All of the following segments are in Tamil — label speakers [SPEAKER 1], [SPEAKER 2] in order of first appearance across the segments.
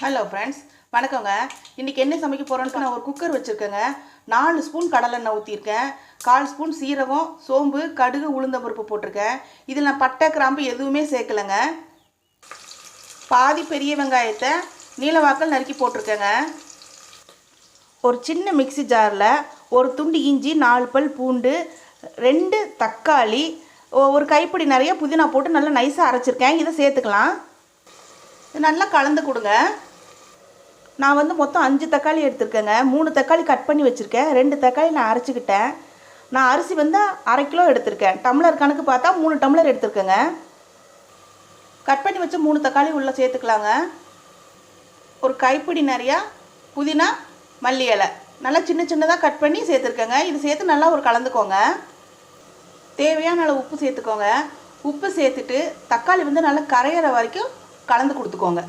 [SPEAKER 1] ஹலோ ஃப்ரெண்ட்ஸ் வணக்கங்க. இன்றைக்கி என்ன சமைக்க போகிறோன்னு நான் ஒரு குக்கர் வச்சுருக்கேங்க. நாலு ஸ்பூன் கடலெண்ணெய் ஊற்றிருக்கேன் கால் ஸ்பூன் சீரகம் சோம்பு கடுகு உளுந்த பருப்பு போட்டிருக்கேன். இதில் நான் பட்டை கிராம்பு எதுவுமே சேர்க்கலைங்க. பாதி பெரிய வெங்காயத்தை நீலவாக்கல் நறுக்கி போட்டிருக்கேங்க. ஒரு சின்ன மிக்ஸி ஜாரில் ஒரு துண்டு இஞ்சி நாலு பல் பூண்டு ரெண்டு தக்காளி ஒரு கைப்பிடி நிறைய புதினா போட்டு நல்லா நைஸாக அரைச்சிருக்கேன். இதை சேர்த்துக்கலாம். நல்லா கலந்து கொடுங்க. நான் வந்து மொத்தம் அஞ்சு தக்காளி எடுத்திருக்கேங்க. மூணு தக்காளி கட் பண்ணி வச்சுருக்கேன். ரெண்டு தக்காளி நான் அரைச்சிக்கிட்டேன். நான் அரிசி வந்து அரை கிலோ எடுத்திருக்கேன். டம்ளர் கணக்கு பார்த்தா மூணு டம்ளர் எடுத்திருக்கேங்க. கட் பண்ணி வச்சு மூணு தக்காளி உள்ளே சேர்த்துக்கலாங்க. ஒரு கைப்பிடி நிறையா புதினா மல்லி இலை. நல்லா சின்ன சின்னதாக கட் பண்ணி சேர்த்துருக்கேங்க. இது சேர்த்து நல்லா ஒரு கலந்துக்கோங்க. தேவையான அளவு உப்பு சேர்த்துக்கோங்க. உப்பு சேர்த்துட்டு தக்காளி வந்து நல்லா கரையிற வரைக்கும் கலந்து கொடுத்துக்கோங்க.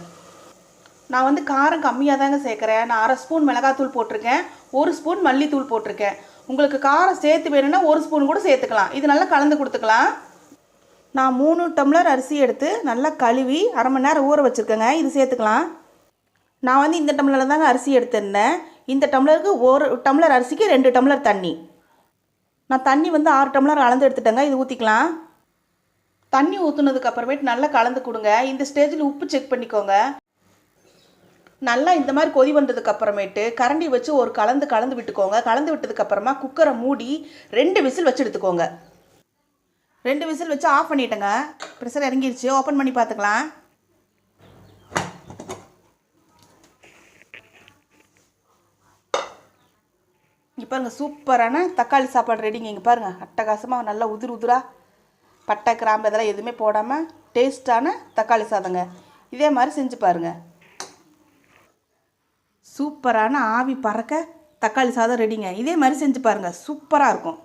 [SPEAKER 1] நான் வந்து காரம் கம்மியாக தாங்க சேர்க்குறேன். நான் அரை ஸ்பூன் மிளகாத்தூள் போட்டிருக்கேன். ஒரு ஸ்பூன் மல்லித்தூள் போட்டிருக்கேன். உங்களுக்கு காரம் சேர்த்து வேணும்னா ஒரு ஸ்பூன் கூட சேர்த்துக்கலாம். இது நல்லா கலந்து கொடுத்துக்கலாம். நான் மூணு டம்ளர் அரிசி எடுத்து நல்லா கழுவி அரை மணி நேரம் ஊற வச்சுருக்கேங்க. இது சேர்த்துக்கலாம். நான் வந்து இந்த டம்ளரில் தாங்க அரிசி எடுத்திருந்தேன். இந்த டம்ளருக்கு ஒரு டம்ளர் அரிசிக்கு ரெண்டு டம்ளர் தண்ணி. நான் தண்ணி வந்து ஆறு டம்ளர் அளந்து எடுத்துட்டேங்க. இது ஊற்றிக்கலாம் தண்ணி ஊற்றுனதுக்கு அப்புறமேட்டு நல்லா கலந்து கொடுங்க. இந்த ஸ்டேஜில் உப்பு செக் பண்ணிக்கோங்க. நல்லா இந்த மாதிரி கொதி வந்ததுக்கு அப்புறமேட்டு கரண்டி வச்சு ஒரு கலந்து கலந்து விட்டுக்கோங்க. கலந்து விட்டதுக்கு அப்புறமா குக்கரை மூடி ரெண்டு விசில் வச்சு எடுத்துக்கோங்க. ரெண்டு விசில் வச்சு ஆஃப் பண்ணிட்டேங்க. ப்ரெஷர் இறங்கிருச்சு. ஓப்பன் பண்ணி பார்த்துக்கலாம். இங்கே பாருங்கள் சூப்பரான தக்காளி சாப்பாடு ரெடிங்க இங்கே பாருங்கள் அட்டகாசமாக நல்லா உதிர் உதிராக பட்டை கிராம்பு இதெல்லாம் எதுவுமே போடாமல் டேஸ்ட்டான தக்காளி சாதங்க. இதே மாதிரி செஞ்சு பாருங்கள் சூப்பரான ஆவி பறக்க தக்காளி சாதம் ரெடிங்க இதே மாதிரி செஞ்சு பாருங்கள் சூப்பராக இருக்கும்.